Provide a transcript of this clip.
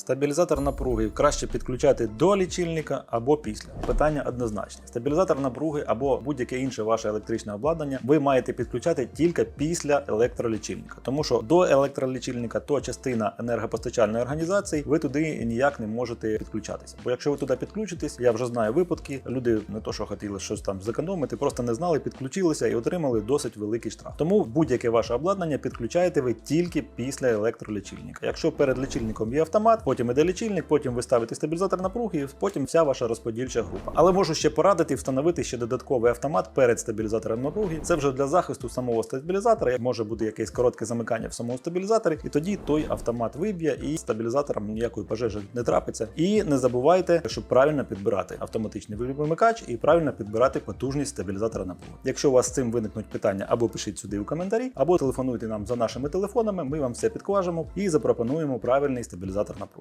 Стабілізатор напруги краще підключати до лічильника або після. Питання однозначне. Стабілізатор напруги або будь-яке інше ваше електричне обладнання ви маєте підключати тільки після електролічильника, тому що до електролічильника то частина енергопостачальної організації, ви туди ніяк не можете підключатися. Бо якщо ви туди підключитесь, я вже знаю випадки. Люди не то, що хотіли щось там зекономити, просто не знали, підключилися і отримали досить великий штраф. Тому будь-яке ваше обладнання підключаєте ви тільки після електролічильника. Якщо перед лічильником є автомат, потім іде лічильник, потім ви ставите стабілізатор напруги, і потім вся ваша розподільча група. Але можу ще порадити встановити ще додатковий автомат перед стабілізатором напруги. Це вже для захисту самого стабілізатора. Може бути якесь коротке замикання в самому стабілізаторі, і тоді той автомат виб'є, і стабілізатором ніякої пожежі не трапиться. І не забувайте, щоб правильно підбирати автоматичний вимикач і правильно підбирати потужність стабілізатора напруги. Якщо у вас з цим виникнуть питання, або пишіть сюди у коментарі, або телефонуйте нам за нашими телефонами. Ми вам все підкажемо і запропонуємо правильний стабілізатор напруги.